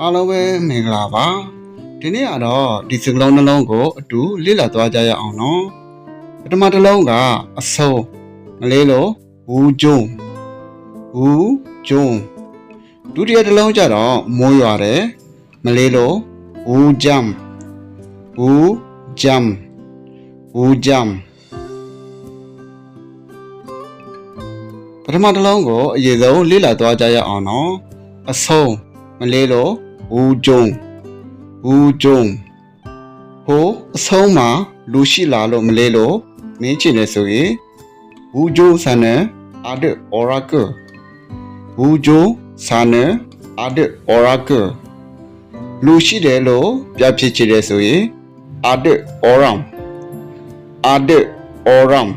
အားလုံးပဲမင်္ဂလာပါဒီနေ့ကတော့ဒီစကလုံးနှလုံးကိုအတူလေ့လာသွားကြရအောင်နော်ပထမတစ်လုံးကအဆုံးမလေးလို့ဝူကျုံဝူကျုံဒုတိယတစ်လုံးကျတော့မိုးရွာတယ်မလေးလို့ဝူဂျမ်ဝူဂျမ်ဝူဂျမ်ပထမတစ်လုံးကိုအရင်ဆုံးလေ့လာသွားကြရအောင်နော်အဆုံးမလေးလို့ ဝူကျုံဝူကျုံဟိုအဆုံးမှာလူရှိလာလို့မလဲလို့မင်းချင်နေဆိုရင်ဝူကျုံဆန်နဲ့အာဒအော်ရာကဝူကျုံဆန်နဲ့အာဒအော်ရာကလူရှိတယ်လို့ပြဖြစ်ချင်တယ်ဆိုရင်အာဒအော်ရမ်အာဒအော်ရမ်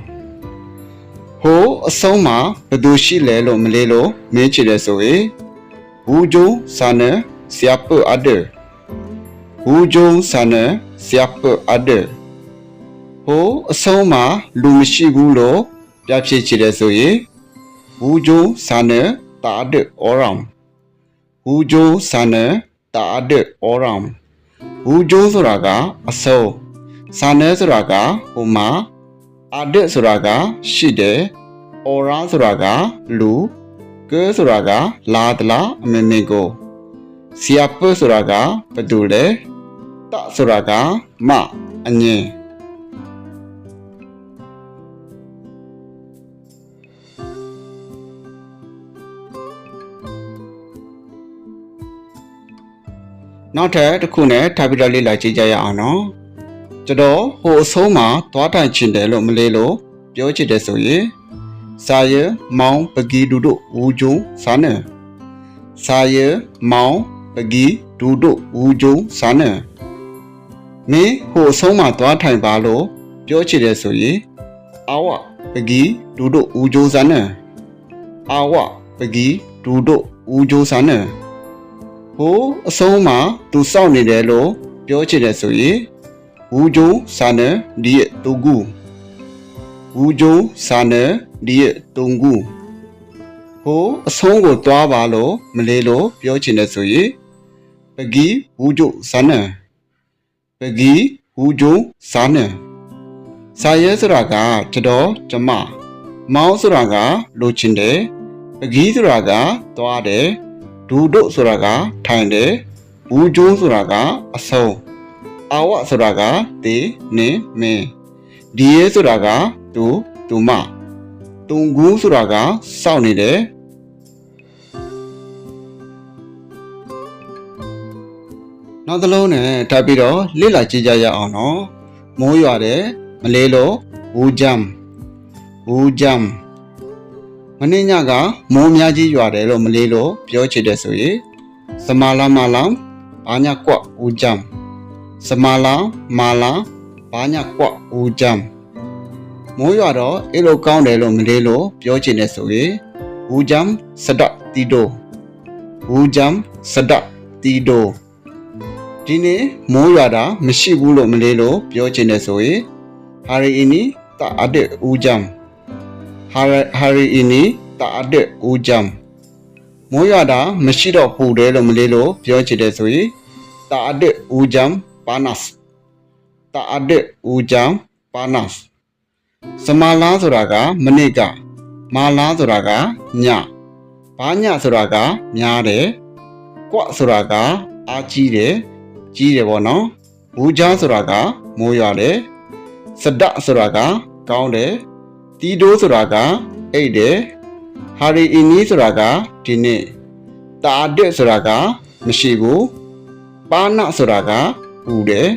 ဟိုအဆုံးမှာဘယ်သူရှိလဲလို့မလဲလို့မင်းချင်တယ်ဆိုရင် Wujung sana siapa ada? Wujung sana siapa ada? ဟိုအဆုံးမှာလူမရှိဘူးလို့ပြဖြစ်ချင်တယ်ဆိုရင် Wujung sana tak ada orang. Wujung sana tak ada orang. Wujung ဆိုတာကအဆုံး sana ဆိုတာကဟိုမှာ ada ဆိုတာကရှိတယ် orang ဆိုတာကလူကဲဆိုတာကလာတလားအမင်းမင်းကို ဆီယာပဆိုတာကဘယ်သူလဲတဆိုတာကမအငင်းနောက်ထပ်တစ်ခုနဲ့ထပ်ပြီးတော့လေ့လာကြည့်ကြရအောင်နော်ကျွန်တော်ဟိုအဆုံးမှာသွားတိုင်ချင်တယ်လို့မလေးလို့ပြောချင်တယ်ဆိုရင်စာရမောင်ပကီဒူတို့ဦးကျုံစာနစာရမောင် ပကီဒူတို့ဦးကျုံစာနမင်းဟိုအဆုံးမှာသွားထိုင်ပါလို့ပြောချင်တယ်ဆိုရင်အာဝပကီဒူတို့ဦးကျုံစာနအာဝပကီဒူတို့ဦးကျုံစာနဟိုအဆုံးမှာသူစောင့်နေတယ်လို့ပြောချင်တယ်ဆိုရင်ဦးကျုံစာနဒီရဲ့တူကူဝူဂျုံစာနယ်ဒီရဲ့တုံကူဟိုအဆုံးကိုတွားပါလို့မလေးလို့ပြောချင်တယ်ဆိုရင် ပဂီဝူဂျုစာနယ်ပဂီဝူဂျုံစာနယ်စာရဲဆိုတာကကျွန်တော်ကျမမောင်းဆိုတာကလိုချင်တယ်ပဂီဆိုတာကတွားတယ်ဒူဒုဆိုတာကထိုင်တယ်ဝူဂျုံဆိုတာကအဆုံးအာဝဆိုတာကတေနေမင်းဒီရဲဆိုတာကသူသူမတုံကူးဆိုတာကစောင့်နေတယ် နောက်တစ်လုံးနဲ့ထပ်ပြီးတော့လေ့လာကြည့်ကြရအောင်နော်မိုးရွာတယ်မလေးလို့ဝူဂျမ်ဝူဂျမ်မင်းညကမိုးများကြီးရွာတယ်လို့မလေးလို့ပြောချင်တယ်ဆိုရင်စမာလာမာလာဘာညာကွဝူဂျမ်စမာလာမာလာဘာညာကွဝူဂျမ်မိုးရွာတော့အဲ့လိုကောင်းတယ်လို့မလေးလို့ပြောချင်တယ်ဆိုရင်ဝူဂျမ်စဒတ်တီဒိုဝူဂျမ်စဒတ်တီဒို ဒီနေ့မိုးရွာတာမရှိဘူးလို့မလေးလို့ပြောချင်တယ်ဆိုရင်ဟာရီအီနီတာအဒက်ဝူဂျမ်ဟာဟာရီအီနီတာအဒက်ဝူဂျမ်မိုးရွာတာမရှိတော့ပူတယ်လို့မလေးလို့ပြောချင်တယ်ဆိုရင်တာအဒက်ဝူဂျမ်ပါနတ်တာအဒက်ဝူဂျမ်ပါနတ်စမာလာဆိုတာကမနစ်ကမာလာဆိုတာကညဘာညဆိုတာကများတယ်ကွဆိုတာကအားကြီးတယ် ကြီးတယ်ပေါ့နော်ဘူချာဆိုတာကမိုးရွာတယ်စဒဆိုတာကကောင်းတယ်တီတိုးဆိုတာကအိတ်တယ်ဟာရီအီနီဆိုတာကဒီနေ့တာဒက်ဆိုတာကမရှိဘူးပါနဆိုတာကပူတယ်